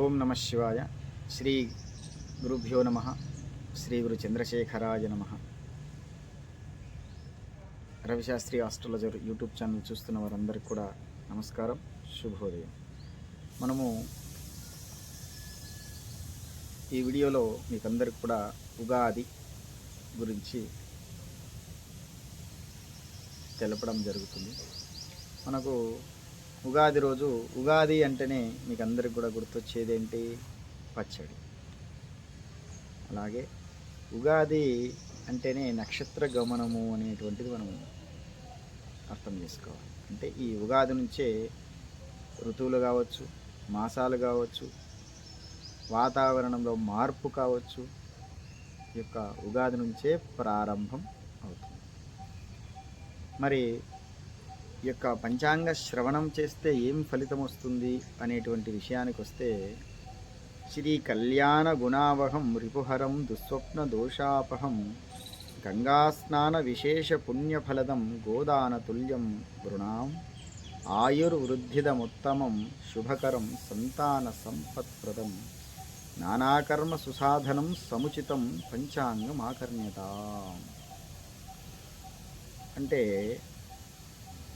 ఓం నమ శివాయ. శ్రీ గురుభ్యో నమ. శ్రీ గురు చంద్రశేఖరాయ నమ. రవిశాస్త్రి ఆస్ట్రాలజర్ యూట్యూబ్ ఛానల్ చూస్తున్న వారందరికీ కూడా నమస్కారం. శుభోదయం. మనము ఈ వీడియోలో మీకందరికి కూడా ఉగాది గురించి తెలపడం జరుగుతుంది. మనకు ఉగాది రోజు ఉగాది అంటేనే మీకు అందరికి కూడా గుర్తొచ్చేది ఏంటి పచ్చడి. అలాగే ఉగాది అంటేనే నక్షత్ర గమనము అనేటువంటిది మనం అర్థం చేసుకోవాలి. అంటే ఈ ఉగాది నుంచే ఋతువులు కావచ్చు మాసాలు కావచ్చు వాతావరణంలో మార్పు కావచ్చు ఈ యొక్క ఉగాది నుంచే ప్రారంభం అవుతుంది. మరి ఈ యొక్క పంచాంగ శ్రవణం చేస్తే ఏం ఫలితం వస్తుంది అనేటువంటి విషయానికి వస్తే శ్రీ కళ్యాణ గుణావహం రిపుహరం దుస్వప్న దోషాపహం గంగాస్నాన విశేష పుణ్యఫలదం గోదాన తుల్యం వృణాం ఆయుర్వృద్ధిదముత్తమం శుభకరం సంతాన సంపత్ప్రదం నానాకర్మ సుసాధనం సముచితం పంచాంగమాకర్ణ్యత. అంటే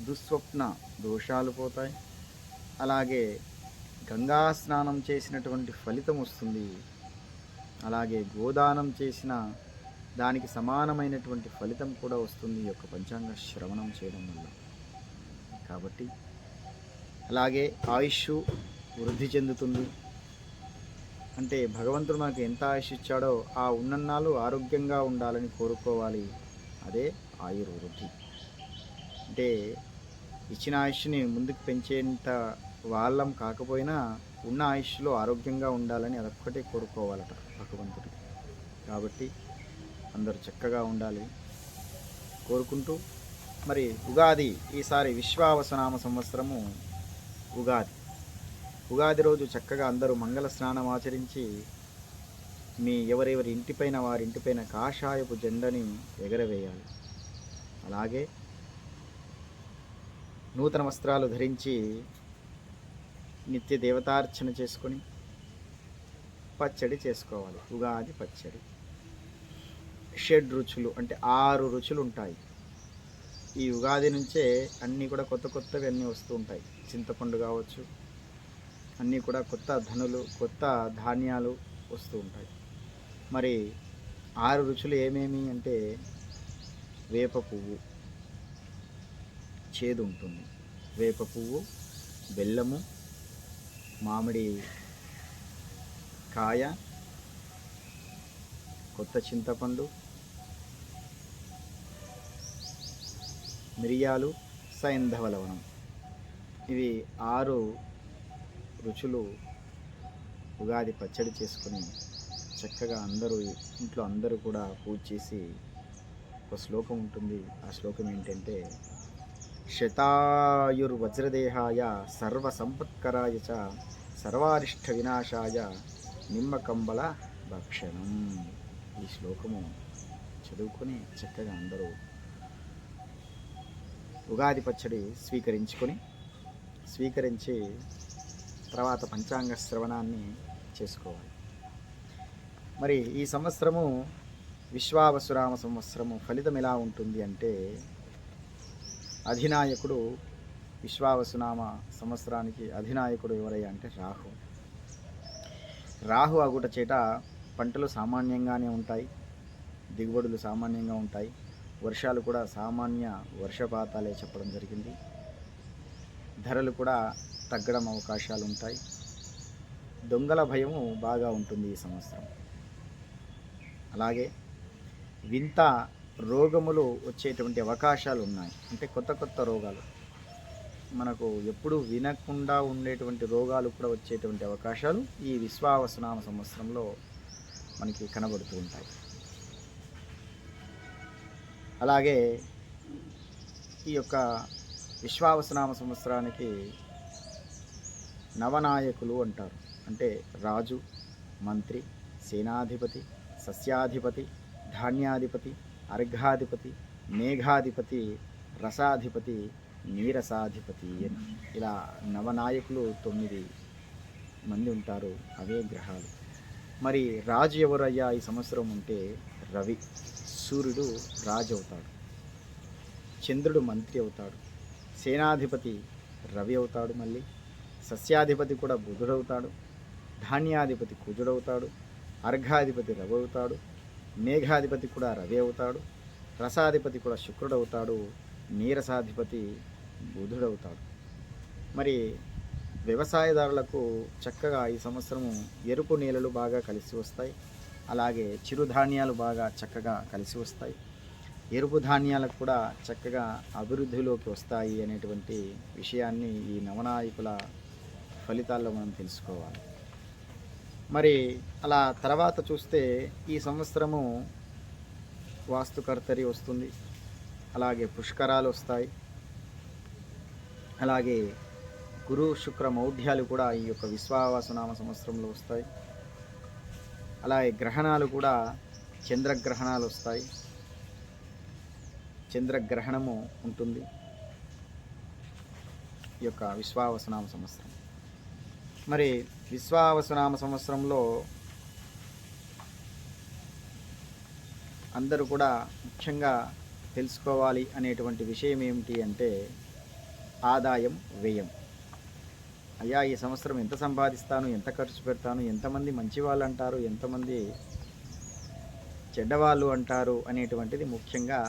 దుస్వప్న దోషాలు పోతాయి. అలాగే గంగా స్నానం చేసినటువంటి ఫలితం వస్తుంది. అలాగే గోదానం చేసిన దానికి సమానమైనటువంటి ఫలితం కూడా వస్తుంది ఈ యొక్క పంచాంగ శ్రవణం చేయడం వల్ల. కాబట్టి అలాగే ఆయుష్ వృద్ధి చెందుతుంది. అంటే భగవంతుడు మనకు ఎంత ఆయుష్ ఇచ్చాడో ఆ ఉన్నన్నాళ్ళు ఆరోగ్యంగా ఉండాలని కోరుకోవాలి. అదే ఆయుర్వృద్ధి. అంటే ఇచ్చిన ఆయుష్ని ముందుకు పెంచేంత వాళ్ళం కాకపోయినా ఉన్న ఆయుష్లో ఆరోగ్యంగా ఉండాలని అదొక్కటే కోరుకోవాలట భగవంతుడు. కాబట్టి అందరూ చక్కగా ఉండాలి కోరుకుంటూ మరి ఉగాది ఈసారి విశ్వావసనామ సంవత్సరము ఉగాది. ఉగాది రోజు చక్కగా అందరూ మంగళ స్నానం ఆచరించి మీ ఎవరెవరి ఇంటిపైన వారి ఇంటిపైన కాషాయపు జెండని ఎగరవేయాలి. అలాగే నూతన వస్త్రాలు ధరించి నిత్య దేవతార్చన చేసుకొని పచ్చడి చేసుకోవాలి. ఉగాది పచ్చడి. షెడ్ రుచులు అంటే ఆరు రుచులు ఉంటాయి ఈ ఉగాది నుంచే అన్నీ కూడా కొత్త కొత్తవి అన్నీ వస్తూ ఉంటాయి. చింతపండు కావచ్చు అన్నీ కూడా కొత్త ధనులు కొత్త ధాన్యాలు వస్తూ ఉంటాయి. మరి ఆరు రుచులు ఏమేమి అంటే వేప పువ్వు చేదు ఉంటుంది వేప పువ్వు బెల్లము మామిడి కాయ కొత్త చింతపండు మిరియాలు సైంధవ లవణం. ఇవి ఆరు రుచులు ఉగాది పచ్చడి చేసుకొని చక్కగా అందరూ ఇంట్లో అందరూ కూడా పూజ చేసి ఒక శ్లోకం ఉంటుంది. ఆ శ్లోకం ఏంటంటే శతాయుర్వజ్రదేహాయ సర్వసంపత్కరాయ చ సర్వారిష్ట వినాశాయ నిమ్మకంబల భక్షణం. ఈ శ్లోకము చదువుకొని చక్కగా అందరూ ఉగాది పచ్చడి స్వీకరించుకొని స్వీకరించి తర్వాత పంచాంగ శ్రవణాన్ని చేసుకోవాలి. మరి ఈ సంవత్సరము విశ్వావసురామ సంవత్సరము ఫలితం ఎలా ఉంటుంది అంటే అధినాయకుడు విశ్వావసునామ సంవత్సరానికి అధినాయకుడు ఎవరయ్యా అంటే రాహు. రాహు అగుట చేట పంటలు సామాన్యంగానే ఉంటాయి దిగుబడులు సామాన్యంగా ఉంటాయి వర్షాలు కూడా సామాన్య వర్షపాతాలే చెప్పడం జరిగింది. ధరలు కూడా తగ్గడం అవకాశాలు ఉంటాయి. దొంగల భయము బాగా ఉంటుంది ఈ సంవత్సరం. అలాగే వింత రోగములు వచ్చేటువంటి అవకాశాలు ఉన్నాయి అంటే కొత్త కొత్త రోగాలు. మనకు ఎప్పుడు వినకుండా ఉండేటువంటి రోగాలు కూడా వచ్చేటువంటి అవకాశాలు ఈ విశ్వావసనామ సంవత్సరంలో మనకి కనబడుతూ ఉంటాయి. అలాగే ఈ యొక్క విశ్వావసనామ సంవత్సరానికి నవనాయకులు అంటారు. అంటే రాజు మంత్రి సేనాధిపతి సస్యాధిపతి ధాన్యాధిపతి అర్ఘాధిపతి మేఘాధిపతి రసాధిపతి నీరసాధిపతి అని. ఇలా నవనాయకులు తొమ్మిది మంది ఉంటారు అవే గ్రహాలు. మరి రాజు ఎవరయ్యా ఈ సంవత్సరం ఉంటే? రవి. సూర్యుడు రాజు అవుతాడు. చంద్రుడు మంత్రి అవుతాడు. సేనాధిపతి రవి అవుతాడు మళ్ళీ. సస్యాధిపతి కూడా బుధుడవుతాడు. ధాన్యాధిపతి కుజుడవుతాడు. అర్ఘాధిపతి రవి అవుతాడు. మేఘాధిపతి కూడా రవి అవుతాడు రసాధిపతి కూడా శుక్రుడవుతాడు నీరసాధిపతి బుధుడవుతాడు. మరి వ్యవసాయదారులకు చక్కగా ఈ సంవత్సరము ఎరుపు నేలలు బాగా కలిసి వస్తాయి అలాగే చిరుధాన్యాలు బాగా చక్కగా కలిసి వస్తాయి. ఎరుపు ధాన్యాలకు కూడా చక్కగా అభివృద్ధిలోకి వస్తాయి అనేటువంటి విషయాన్ని ఈ నవనాయకుల ఫలితాల్లో మనం తెలుసుకోవాలి. మరి అలా తర్వాత చూస్తే ఈ సంవత్సరము వాస్తుకర్తరి వస్తుంది. అలాగే పుష్కరాలు వస్తాయి. అలాగే గురు శుక్ర మౌఢ్యాలు కూడా ఈ యొక్క విశ్వావాసనామ సంవత్సరంలో వస్తాయి. అలాగే గ్రహణాలు కూడా చంద్రగ్రహణాలు వస్తాయి. చంద్రగ్రహణము ఉంటుంది. ఈ యొక్క విశ్వావసనామ సంవత్సరం. మరి విశ్వావసునామ సంవత్సరంలో అందరూ కూడా ముఖ్యంగా తెలుసుకోవాలి అనేటువంటి విషయం ఏమిటి అంటే ఆదాయం వ్యయం. అయ్యా ఈ సంవత్సరం ఎంత సంపాదిస్తాను ఎంత ఖర్చు పెడతాను ఎంతమంది మంచి వాళ్ళు అంటారు ఎంతమంది చెడ్డవాళ్ళు అంటారు అనేటువంటిది ముఖ్యంగా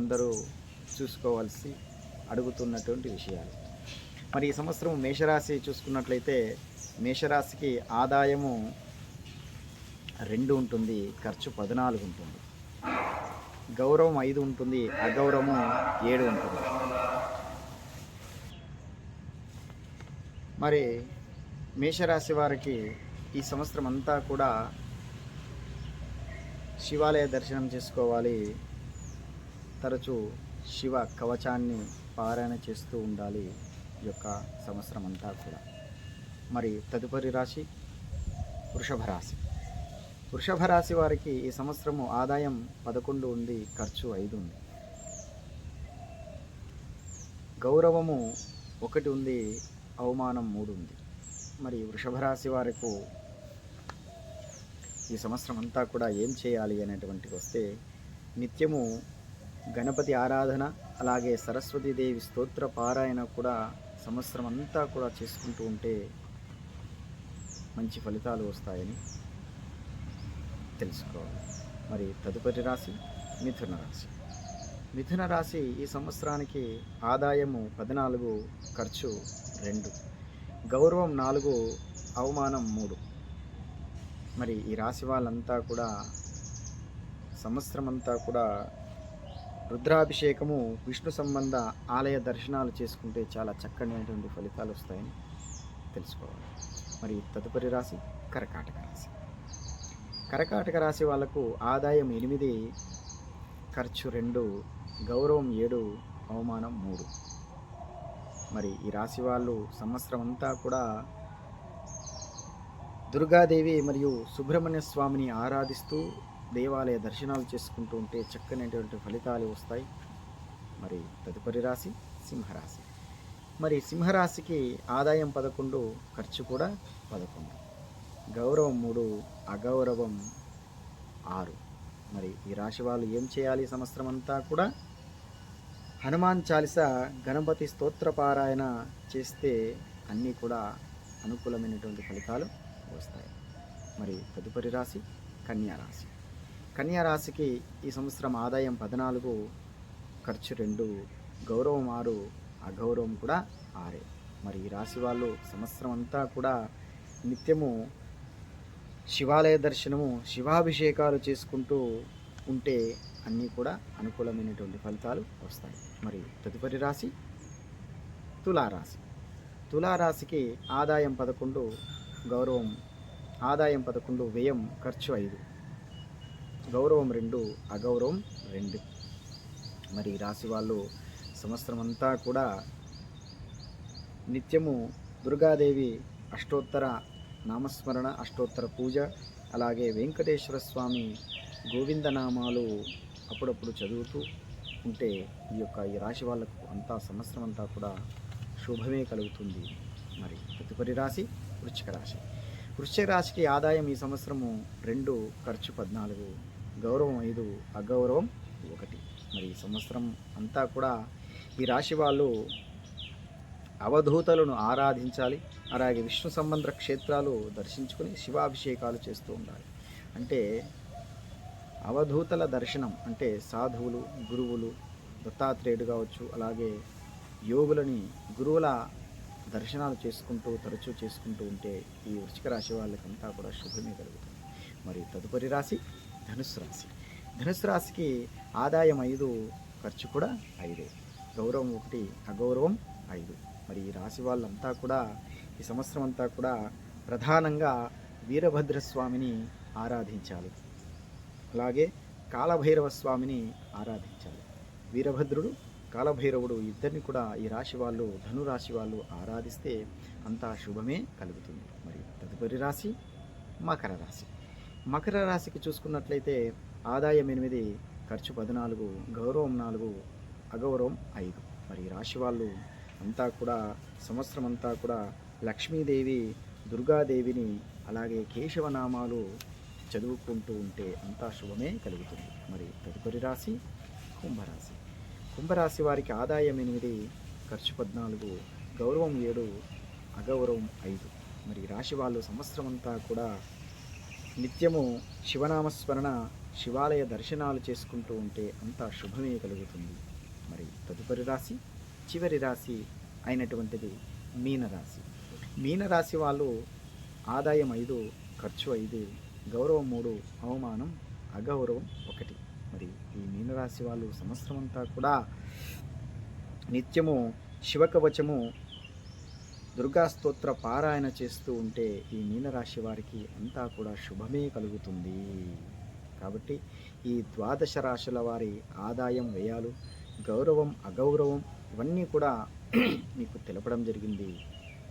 అందరూ చూసుకోవాల్సి అడుగుతున్నటువంటి విషయాలు. మరి ఈ సంవత్సరం మేషరాశి చూసుకున్నట్లయితే మేషరాశికి ఆదాయము రెండు ఉంటుంది ఖర్చు పద్నాలుగు ఉంటుంది. గౌరవం ఐదు ఉంటుంది అగౌరవము ఏడు ఉంటుంది. మరి మేషరాశి వారికి ఈ సంవత్సరం అంతా కూడా శివాలయ దర్శనం చేసుకోవాలి. తరచూ శివ కవచాన్ని పారాయణ చేస్తూ ఉండాలి ఈ యొక్క సంవత్సరం అంతా కూడా. మరి తదుపరి రాశి వృషభ రాశి. వృషభ రాశి వారికి ఈ సంవత్సరము ఆదాయం పదకొండు ఉంది ఖర్చు ఐదు ఉంది. గౌరవము ఒకటి ఉంది అవమానం మూడు ఉంది. మరి వృషభ రాశి వారికి ఈ సంవత్సరం అంతా కూడా ఏం చేయాలి అనేటువంటికి వస్తే నిత్యము గణపతి ఆరాధన అలాగే సరస్వతీదేవి స్తోత్ర పారాయణ కూడా సంవత్సరం అంతా కూడా చేసుకుంటూ ఉంటే మంచి ఫలితాలు వస్తాయని తెలుసుకోవాలి. మరి తదుపరి రాశి మిథున రాశి. మిథున రాశి ఈ సంవత్సరానికి ఆదాయము పద్నాలుగు ఖర్చు రెండు. గౌరవం నాలుగు అవమానం మూడు. మరి ఈ రాశి వాళ్ళంతా కూడా సంవత్సరం అంతా కూడా రుద్రాభిషేకము విష్ణు సంబంధ ఆలయ దర్శనాలు చేసుకుంటే చాలా చక్కనైనటువంటి ఫలితాలు వస్తాయని తెలుసుకోవాలి. మరి తదుపరి రాశి కర్కాటక రాశి. కర్కాటక రాశి వాళ్ళకు ఆదాయం ఎనిమిది ఖర్చు రెండు గౌరవం ఏడు అవమానం మూడు. మరి ఈ రాశి వాళ్ళు సంవత్సరం అంతా కూడా దుర్గాదేవి మరియు సుబ్రహ్మణ్య స్వామిని ఆరాధిస్తూ దేవాలయ దర్శనాలు చేసుకుంటూ ఉంటే చక్కనైనటువంటి ఫలితాలు వస్తాయి. మరి తదుపరి రాశి సింహరాశి. మరి సింహరాశికి ఆదాయం పదకొండు ఖర్చు కూడా పదకొండు. గౌరవం మూడు అగౌరవం ఆరు. మరి ఈ రాశి వాళ్ళు ఏం చేయాలి సంవత్సరం అంతా కూడా? హనుమాన్ చాలీస గణపతి స్తోత్ర పారాయణ చేస్తే అన్నీ కూడా అనుకూలమైనటువంటి ఫలితాలు వస్తాయి. మరి తదుపరి రాశి కన్యా రాశి. ఈ సంవత్సరం ఆదాయం పద్నాలుగు ఖర్చు రెండు గౌరవం ఆరు అగౌరవం కూడా ఆరే. మరి ఈ రాశి వాళ్ళు సంవత్సరం అంతా కూడా నిత్యము శివాలయ దర్శనము శివాభిషేకాలు చేసుకుంటూ ఉంటే అన్నీ కూడా అనుకూలమైనటువంటి ఫలితాలు వస్తాయి. మరి తదుపరి రాశి? తులారాశి. తులారాశికి ఆదాయం పదకొండు గౌరవం ఆదాయం పదకొండు వ్యయం ఖర్చు ఐదు. గౌరవం రెండు అగౌరవం రెండు. మరి రాశి వాళ్ళు సంవత్సరం అంతా కూడా నిత్యము దుర్గాదేవి అష్టోత్తర నామస్మరణ అష్టోత్తర పూజ అలాగే వెంకటేశ్వర స్వామి గోవిందనామాలు అప్పుడప్పుడు చదువుతూ ఉంటే ఈ యొక్క ఈ రాశి వాళ్ళకు అంతా సంవత్సరం అంతా కూడా శుభమే కలుగుతుంది. మరి తదుపరి రాశి వృశ్చిక రాశి. వృశ్చిక రాశికి ఆదాయం ఈ సంవత్సరము రెండు ఖర్చు పద్నాలుగు గౌరవం ఐదు అగౌరవం ఒకటి. మరి ఈ సంవత్సరం అంతా కూడా ఈ రాశి వాళ్ళు అవధూతలను ఆరాధించాలి. అలాగే విష్ణు సంబంధ క్షేత్రాలు దర్శించుకొని శివాభిషేకాలు చేస్తూ ఉండాలి. అంటే అవధూతల దర్శనం అంటే సాధువులు గురువులు దత్తాత్రేయుడు కావచ్చు అలాగే యోగులని గురువుల దర్శనాలు చేసుకుంటూ తరచూ చేసుకుంటూ ఉంటే ఈ వృశ్చిక రాశి వాళ్ళకంతా కూడా శుభమే కలుగుతుంది. మరి తదుపరి రాశి ధనుసు రాశి. ధనుసు రాశికి ఆదాయం ఐదు ఖర్చు కూడా ఐదే. గౌరవం ఒకటి అగౌరవం ఐదు. మరి ఈ రాశి వాళ్ళంతా కూడా ఈ సంవత్సరం అంతా కూడా ప్రధానంగా వీరభద్ర స్వామిని ఆరాధించాలి. అలాగే కాలభైరవ స్వామిని ఆరాధించాలి. వీరభద్రుడు కాలభైరవుడు ఇద్దరిని కూడా ఈ రాశి వాళ్ళు ధనురాశి వాళ్ళు ఆరాధిస్తే అంతా శుభమే కలుగుతుంది. మరి తదుపరి రాశి మకర రాశి. మకర రాశికి చూసుకున్నట్లయితే ఆదాయం ఎనిమిది ఖర్చు పద్నాలుగు గౌరవం నాలుగు అగౌరవం ఐదు. మరి రాశి వాళ్ళు అంతా కూడా సంవత్సరం అంతా కూడా లక్ష్మీదేవి దుర్గాదేవిని అలాగే కేశవనామాలు చదువుకుంటూ ఉంటే అంతా శుభమే కలుగుతుంది. మరి తదుపరి రాశి కుంభరాశి. కుంభరాశి వారికి ఆదాయం ఎనిమిది ఖర్చు పద్నాలుగు గౌరవం ఏడు అగౌరవం ఐదు. మరి రాశి వాళ్ళు సంవత్సరం అంతా కూడా నిత్యము శివనామస్మరణ శివాలయ దర్శనాలు చేసుకుంటూ ఉంటే అంతా శుభమే కలుగుతుంది. మరి తదుపరి రాశి చివరి రాశి అయినటువంటిది మీనరాశి. మీనరాశి వాళ్ళు ఆదాయం ఐదు ఖర్చు ఐదు గౌరవం మూడు అవమానం అగౌరవం ఒకటి. మరి ఈ మీనరాశి వాళ్ళు సంవత్సరం అంతా కూడా నిత్యము శివకవచము దుర్గా స్తోత్ర పారాయణ చేస్తూ ఉంటే ఈ మీనరాశి వారికి అంతా కూడా శుభమే కలుగుతుంది. కాబట్టి ఈ ద్వాదశ రాశుల వారి ఆదాయం వ్యయాలు గౌరవం అగౌరవం ఇవన్నీ కూడా మీకు తెలపడం జరిగింది.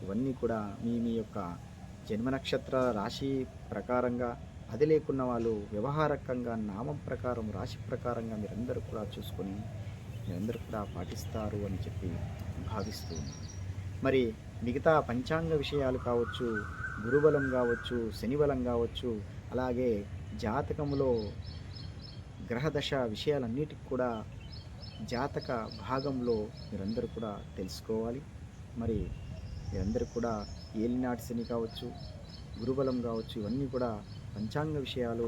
ఇవన్నీ కూడా మీ మీ యొక్క జన్మ నక్షత్ర రాశి ప్రకారంగా అది లేకున్న వాళ్ళు వ్యవహారకంగా నామం ప్రకారం రాశి ప్రకారంగా మీరందరూ కూడా చూసుకొని మీరందరూ కూడా పాటిస్తారు అని చెప్పి భావిస్తూ మరి మిగతా పంచాంగ విషయాలు కావచ్చు గురుబలం కావచ్చు శనిబలం కావచ్చు అలాగే జాతకములో గ్రహదశ విషయాలన్నిటికి కూడా జాతక భాగంలో మీరందరూ కూడా తెలుసుకోవాలి. మరి మీరందరూ కూడా ఏలినాటి శని కావచ్చు గురుబలం కావచ్చు ఇవన్నీ కూడా పంచాంగ విషయాలు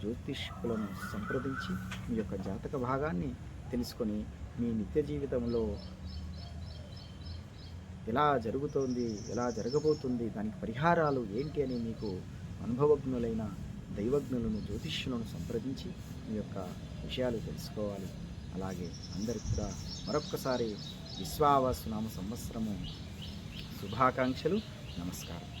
జ్యోతిష్కులను సంప్రదించి మీ యొక్క జాతక భాగాన్ని తెలుసుకొని మీ నిత్య జీవితంలో ఎలా జరుగుతోంది ఎలా జరగబోతుంది దానికి పరిహారాలు ఏంటి అని మీకు అనుభవజ్ఞులైన దైవజ్ఞులను జ్యోతిష్యులను సంప్రదించి మీ యొక్క విషయాలు తెలుసుకోవాలి. అలాగే అందరికి కూడా మరొక్కసారి విశ్వావసు నామ సంవత్సరము శుభాకాంక్షలు నమస్కారం.